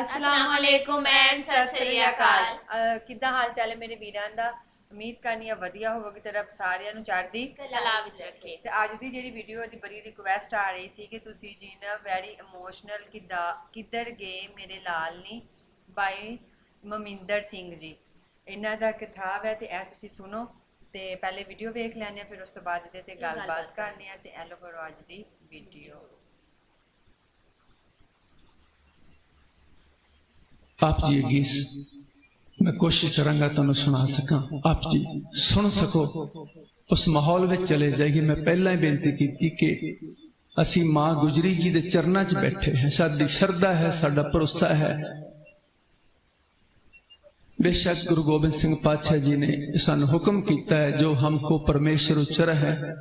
ਅਸਲਾਮ ਅਲੈਕੁਮ and Sat Sri ਅਕਾਲ ਅਹ ਕਿੱਦਾਂ ਹਾਲ ਚਾਲ ਹੈ ਮੇਰੇ ਵੀਰਾਂ ਦਾ? ਉਮੀਦ ਕਰਨੀ ਆ ਵਧੀਆ ਹੋਵੇਗੀ ਤੇ ਰੱਬ ਸਾਰਿਆਂ ਨੂੰ ਚੜ੍ਹਦੀ ਕਲਾ ਵਿੱਚ ਰੱਖੇ। ਤੇ ਅੱਜ ਦੀ ਜਿਹੜੀ ਵੀਡੀਓ ਦੀ ਬੜੀ ਰਿਕੁਐਸਟ ਆ ਰਹੀ ਸੀ ਕਿ ਤੁਸੀਂ ਜੀਨਾ ਵੈਰੀ ਇਮੋਸ਼ਨਲ ਕਿੱਦਾਂ ਕਿੱਧਰ ਗਏ ਮੇਰੇ ਲਾਲ ਨੀ? ਬਾਈ ਮਮਿੰਦਰ ਸਿੰਘ ਜੀ। ਇਹਨਾਂ ਦਾ ਕਿਤਾਬ ਹੈ ਤੇ ਇਹ ਤੁਸੀਂ ਸੁਣੋ। ਤੇ ਪਹਿਲੇ ਵੀਡੀਓ ਵੇਖ ਲੈਣੇ ਆ ਫਿਰ ਉਸ ਤੋਂ ਬਾਅਦ ਇਹਦੇ ਤੇ ਗੱਲਬਾਤ ਕਰਨੀ ਆ ਤੇ ਇਹ ਕਰੋ ਅੱਜ ਦੀ ਵੀਡੀਓ ਆਪ ਜੀ ਇਹ ਗੀਤ ਮੈਂ ਕੋਸ਼ਿਸ਼ ਕਰਾਂਗਾ ਤੁਹਾਨੂੰ ਸੁਣਾ ਸਕਾਂ। ਆਪ ਜੀ ਸੁਣ ਸਕੋ। ਉਸ ਮਾਹੌਲ ਵਿੱਚ ਚਲੇ ਜਾਈਏ। ਮੈਂ ਪਹਿਲਾਂ ਹੀ ਬੇਨਤੀ ਕੀਤੀ ਕਿ ਅਸੀਂ ਮਾਂ ਗੁਜਰੀ ਜੀ ਦੇ ਚਰਨਾਂ 'ਚ ਬੈਠੇ ਹਾਂ। ਸਾਡੀ ਸ਼ਰਧਾ ਹੈ, ਸਾਡਾ ਭਰੋਸਾ ਹੈ। ਬੇਸ਼ੱਕ ਗੁਰੂ ਗੋਬਿੰਦ ਸਿੰਘ ਪਾਤਸ਼ਾਹ ਜੀ ਨੇ ਸਾਨੂੰ ਹੁਕਮ ਕੀਤਾ ਹੈ, ਜੋ ਹਮਕੋ ਪਰਮੇਸ਼ਰ ਉਚਰ ਹੈ,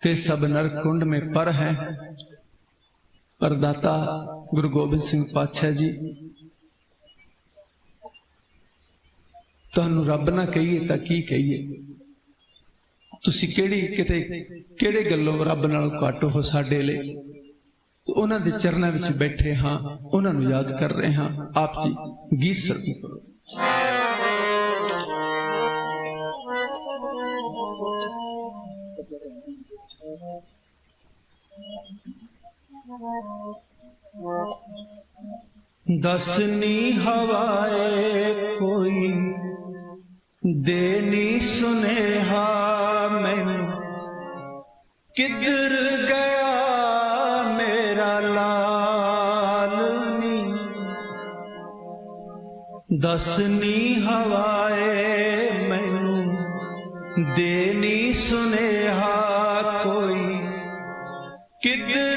ਤੇ ਸਭ ਨਰ ਕੁੰਡ में ਪਰ ਹੈ। ਪਰਦਾਤਾ ਗੁਰੂ ਗੋਬਿੰਦ ਸਿੰਘ ਪਾਤਸ਼ਾਹ ਜੀ ਤੁਹਾਨੂੰ ਰੱਬ ਨਾ ਕਹੀਏ ਤਾਂ ਕੀ ਕਹੀਏ? ਤੁਸੀਂ ਕਿਹੜੀ ਕਿਤੇ, ਕਿਹੜੇ ਗੱਲੋਂ ਰੱਬ ਨਾਲ ਘੱਟ ਹੋ ਸਾਡੇ ਲਈ? ਉਹਨਾਂ ਦੇ ਚਰਨਾਂ ਵਿੱਚ ਬੈਠੇ ਹਾਂ, ਉਹਨਾਂ ਨੂੰ ਯਾਦ ਕਰ ਰਹੇ ਹਾਂ। ਆਪ ਜੀ, ਗੀਤ ਦਸਨੀ ਹਵਾਏ ਕੋਈ ਦੇਨੀ ਸੁਨੇਹਾ ਮੈਨੂੰ। ਕਿੱਧਰ ਗਿਆ ਮੇਰਾ ਲਾਲ ਨੀ। ਦਸਨੀ ਹਵਾਏ ਮੈਨੂੰ। ਦੇਨੀ ਸੁਨੇਹਾ ਕੋਈ। ਕਿੱਧਰ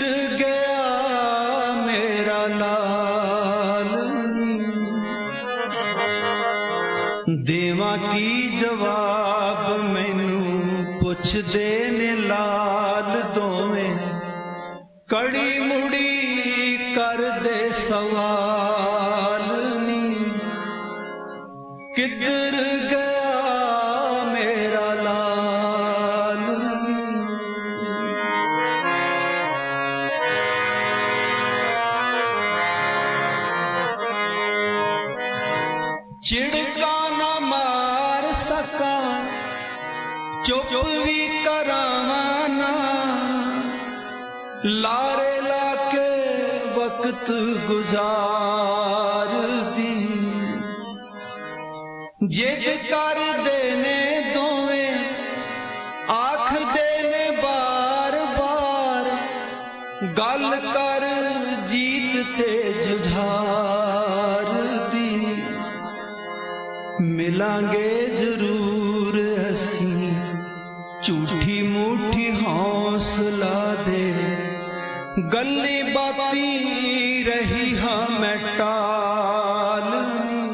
ਦੇਵਾਂ ਕੀ ਜਵਾਬ ਮੈਨੂੰ? ਪੁੱਛਦੇ ਨੇ ਲਾਲ ਦੋਵੇਂ। ਕੜੀ ਮੁੜੀ ਕਰਦੇ ਸਵਾਲ ਨੀ। ਕਿੱਧਰ ਗਿਆ ਮੇਰਾ ਲਾਲ ਨੀ? ਚਿੜਕਾ ਸਕਾਂ ਚੁੱਪ ਵੀ ਕਰਾਵਾਂ ਨਾ, ਲਾਰੇ ਲਾ ਕੇ ਵਕਤ ਗੁਜ਼ਾਰਦੀ। ਜਿੱਦ ਕਰਦੇ ਨੇ ਦੋਵੇਂ, ਆਖਦੇ ਨੇ ਬਾਰ-ਬਾਰ, ਗੱਲ ਕਰ ਜੀਤ ਤੇ ਜੁਝਾਰਦੀ। ਮਿਲਾਂਗੇ ਜ਼ਰੂਰ ਝੂਠੀ ਮੂਠੀ ਹੌਸਲਾ ਦੇ। ਗੱਲੀ ਬਾਤੀ ਰਹੀ ਹਾਂ ਮੈਂ ਟਾਲਨੀ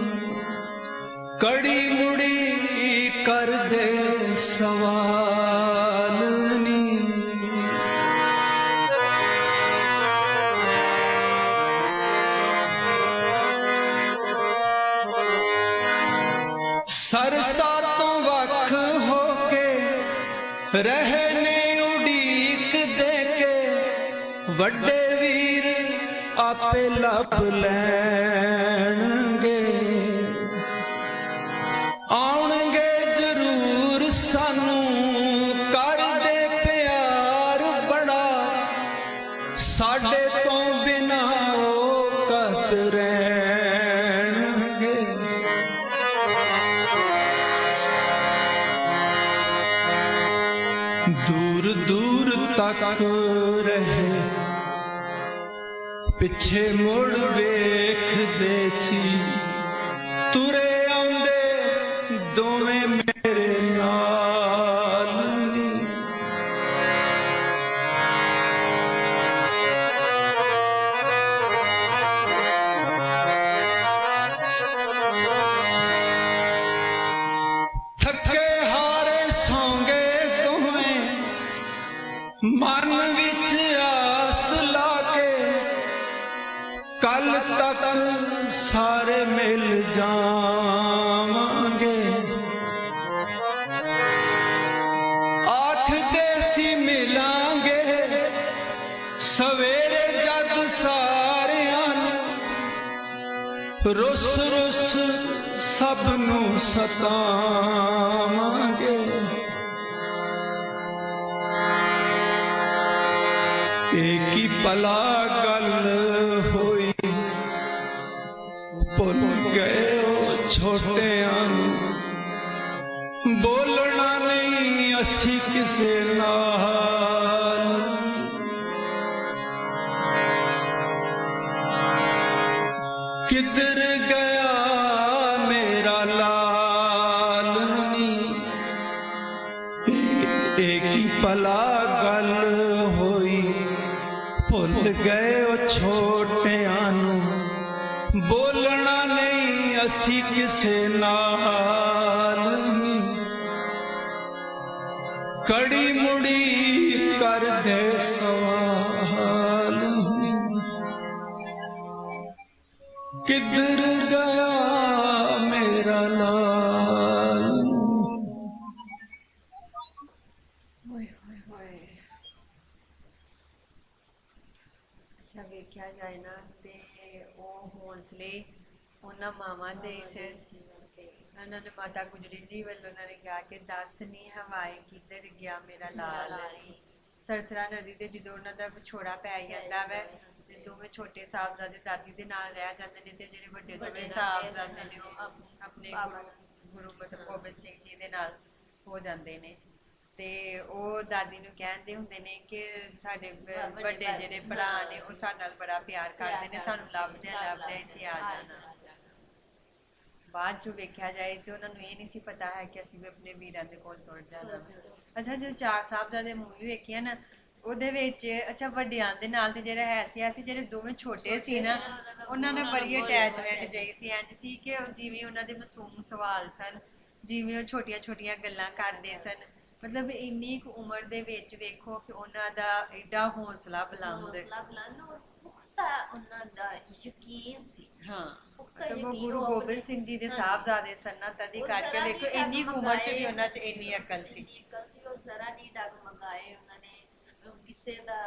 ਕੜੀ ਮੁੜੀ ਕਰ ਦੇ ਨੀ। ਸਰਸਾ ਕੇ ਉਡੀਕ ਦੇ ਕੇ ਵੱਡੇ ਵੀਰ ਆਪੇ ਲੱਭ ਲੈ ਤੱਕ ਰਹੇ? ਪਿੱਛੇ ਮੁੜ ਵੇਖਦੇ ਸੀ। ਸਾਰੇ ਮਿਲ ਜਾਵਾਂਗੇ। ਆਖਦੇ ਸੀ ਮਿਲਾਂਗੇ। ਸਵੇਰੇ ਜਦ ਸਾਰਿਆਂ ਨੂੰ ਰੁੱਸ ਰੁੱਸ ਸਭ ਨੂੰ ਸਤਾਵਾਂਗੇ। ਏਕ ਹੀ ਗਏ ਉਹ ਛੋਟਿਆਂ ਨੂੰ ਬੋਲਣਾ ਨਹੀਂ ਅਸੀਂ ਕਿਸੇ ਨਾਲ ਅਸੀਂ ਕਿਸੇ ਨਾਲ ਕੜੀ ਮੁੜੀ ਕਰਦੇ ਸਵਾਲ ਕਿੱਧਰ ਗਿਆ ਮੇਰਾ ਲਾਲ? ਓਏ ਹੋਏ ਹੋਏ ਅੱਛਾ, ਵੇਖਿਆ ਜਾਏ ਨਾ ਤੇ ਉਹ ਹੌਂਸਲੇ ਉਹਨਾਂ ਮਾਵਾਂ ਦੇ ਸਿਰ ਉਹਨਾਂ ਨੇ ਮਾਤਾ ਗੁਜਰੀ ਜੀ ਵੱਲੋਂ ਉਹਨਾਂ ਨੇ ਕਿਹਾ ਕਿ ਦੱਸ ਹਵਾਏ ਕਿੱਧਰ ਗਿਆ ਮੇਰਾ ਲਾਲ। ਸਰਸਰਾ ਨਦੀ ਤੇ ਜਦੋਂ ਉਹਨਾਂ ਦਾ ਵਿਛੋੜਾ ਪੈ ਜਾਂਦਾ ਵੈ ਤੇ ਦੋਵੇਂ ਛੋਟੇ ਸਾਹਿਬਜ਼ਾਦੇ ਦਾਦੀ ਦੇ ਨਾਲ ਰਹਿ ਜਾਂਦੇ ਨੇ ਤੇ ਜਿਹੜੇ ਵੱਡੇ ਦੋਵੇਂ ਸਾਹਿਬਜ਼ਾਦੇ ਨੇ ਉਹ ਆਪ- ਆਪਣੇ ਗੁਰੂ ਮਤਲਬ ਗੋਬਿੰਦ ਸਿੰਘ ਜੀ ਦੇ ਨਾਲ ਹੋ ਜਾਂਦੇ ਨੇ। ਤੇ ਉਹ ਦਾਦੀ ਨੂੰ ਕਹਿੰਦੇ ਹੁੰਦੇ ਨੇ ਕਿ ਸਾਡੇ ਵੱਡੇ ਜਿਹੜੇ ਭਰਾ ਨੇ ਉਹ ਸਾਡੇ ਨਾਲ ਬੜਾ ਪਿਆਰ ਕਰਦੇ ਨੇ ਸਾਨੂੰ ਲੱਭਦੇ ਲੱਭਦੇ ਇੱਥੇ ਆ ਜਾਣਾ। ਬਾਅਦ ਚ ਵੇਖਿਆ ਜਾਏ ਤੇ ਉਹਨਾਂ ਨੂੰ ਇਹ ਨਹੀਂ ਸੀ ਪਤਾ ਹੈ ਕਿ ਅਸੀਂ ਵੀ ਆਪਣੇ ਵੀਰਾਂ ਦੇ ਕੋਲ ਤੁਰ ਜਾਣਾ ਅੱਛਾ ਜਦੋਂ ਚਾਰ ਸਾਹਿਬਜ਼ਾਦੇ ਮੂਵੀ ਵੇਖੀ ਹੈ ਨਾ ਉਹਦੇ ਵਿੱਚ ਅੱਛਾ ਵੱਡਿਆਂ ਦੇ ਨਾਲ ਤੇ ਜਿਹੜਾ ਹੈ ਸੀ ਅਸੀਂ ਜਿਹੜੇ ਦੋਵੇਂ ਛੋਟੇ ਸੀ ਨਾ ਉਹਨਾਂ ਨਾਲ ਬੜੀ ਅਟੈਚਮੈਂਟ ਜਈ ਸੀ ਇੰਜ ਸੀ ਕਿ ਉਹ ਜਿਵੇਂ ਉਹਨਾਂ ਦੇ ਮਾਸੂਮ ਸਵਾਲ ਸਨ ਜਿਵੇਂ ਉਹ ਛੋਟੀਆਂ ਛੋਟੀਆਂ ਗੱਲਾਂ ਕਰਦੇ ਸਨ। ਮਤਲਬ ਇੰਨੀ ਕੁ ਉਮਰ ਦੇ ਵਿੱਚ ਵੇਖੋ ਕਿ ਉਹਨਾਂ ਦਾ ਐਡਾ ਹੌਸਲਾ ਬੁਲੰਦ। ਹੌਸਲਾ ਬੁਲੰਦ ਔਰ ਪੁਖਤਾ ਉਹਨਾਂ ਦਾ ਯਕੀਨ ਸੀ। ਹਾਂ। ਪੁਖਤਾ ਮਤਲਬ ਉਹ ਯਕੀਨ ਗੁਰੂ ਉਹ ਗੋਬਿੰਦ ਆਪਣੇ- ਸਿੰਘ ਜੀ ਦੇ ਹਾਂਜੀ। ਸਾਹਿਬਜ਼ਾਦੇ ਸਨ ਨਾ ਤਦੀ ਉਹ ਕਰਕੇ ਜ਼ਰਾ ਵੇਖੋ ਨਹੀਂ ਇੰਨੀ ਕੁ ਉਮਰ 'ਚ ਵੀ ਡਗਮਗਾਏ। ਉਹਨਾਂ 'ਚ ਇੰਨੀ ਅਕਲ ਸੀ ਇੰਨੀ ਅਕਲ ਸੀ ਉਹ ਜ਼ਰਾ ਨਹੀਂ ਡਗਮਗਾਏ ਉਹਨਾਂ ਨੇ ਅਹ ਕਿਸੇ ਦਾ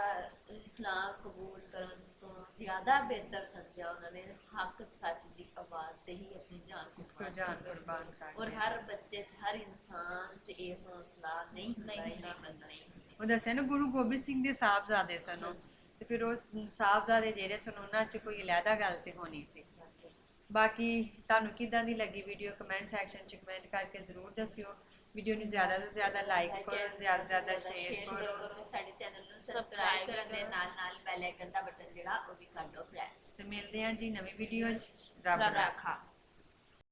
ਇਸਲਾਮ ਕਬੂਲ ਕਰਨ ਤੋਂ ਜ਼ਿਆਦਾ ਬਿਹਤਰ ਸਮਝਿਆ ਉਹਨਾਂ ਨੇ ਹੱਕ ਸੱਚ ਦੀ ਆਵਾਜ਼ ਤੇ ਹੀ ਆਪਣੀ ਜਾਨ ਕੋ ਕੁਰਬਾਨ ਜਾਨ ਕੀਤੀ। ਕੁਰਬਾਨ ਕਰ ਔਰ ਦਿੱਤੀ। ਹਰ ਬੱਚੇ 'ਚ ਹਰ ਇਨਸਾਨ 'ਚ ਇਹ ਹੌਸਲਾ ਨਹੀਂ ਹੁੰਦਾ ਨਹੀਂ ਇਹ ਹੁੰਦਾ। ਨਹੀਂ ਹੁੰਦਾ ਉਹ ਦੱਸਿਆ ਨਾ ਗੁਰੂ ਗੋਬਿੰਦ ਸਿੰਘ ਦੇ ਸਾਹਿਬਜ਼ਾਦੇ ਸਨ ਉਹ। ਤੇ ਫਿਰ ਉਹ ਸਾਹਿਬਜ਼ਾਦੇ ਜਿਹੜੇ ਸਨ ਉਹਨਾਂ 'ਚ ਕੋਈ ਅਲੱਗਾ ਗੱਲ ਤੇ ਹੋਣੀ ਸੀ ਬਾਕੀ ਤੁਹਾਨੂੰ ਕਿਦਾਂ ਦੀ ਲੱਗੀ ਵੀਡੀਓ ਕਮੈਂਟ ਸੈਕਸ਼ਨ 'ਚ ਕਮੈਂਟ ਕਰਕੇ ਜ਼ਰੂਰ ਦੱਸਿਓ। ਵੀਡੀਓ ਨੂੰ ਜ਼ਿਆਦਾ ਤੋਂ ਜ਼ਿਆਦਾ ਲਾਈਕ ਕਰੋ ਜ਼ਿਆਦਾ ਤੋਂ ਜ਼ਿਆਦਾ ਸ਼ੇਅਰ ਕਰੋ। ਸਾਡੇ ਚੈਨਲ ਨੂੰ ਸਬਸਕ੍ਰਾਈਬ ਕਰਨ ਦੇ ਨਾਲ ਨਾਲ ਬੈਲ ਆਈਕਨ ਦਾ ਬਟਨ ਜਿਹੜਾ ਉਹ ਵੀ ਕਰ ਦਿਓ ਪ੍ਰੈਸ ਤੇ ਮਿਲਦੇ ਹਾਂ ਜੀ ਨਵੀਂ ਵੀਡੀਓ 'ਚ। ਰੱਬ ਰਾਖਾ।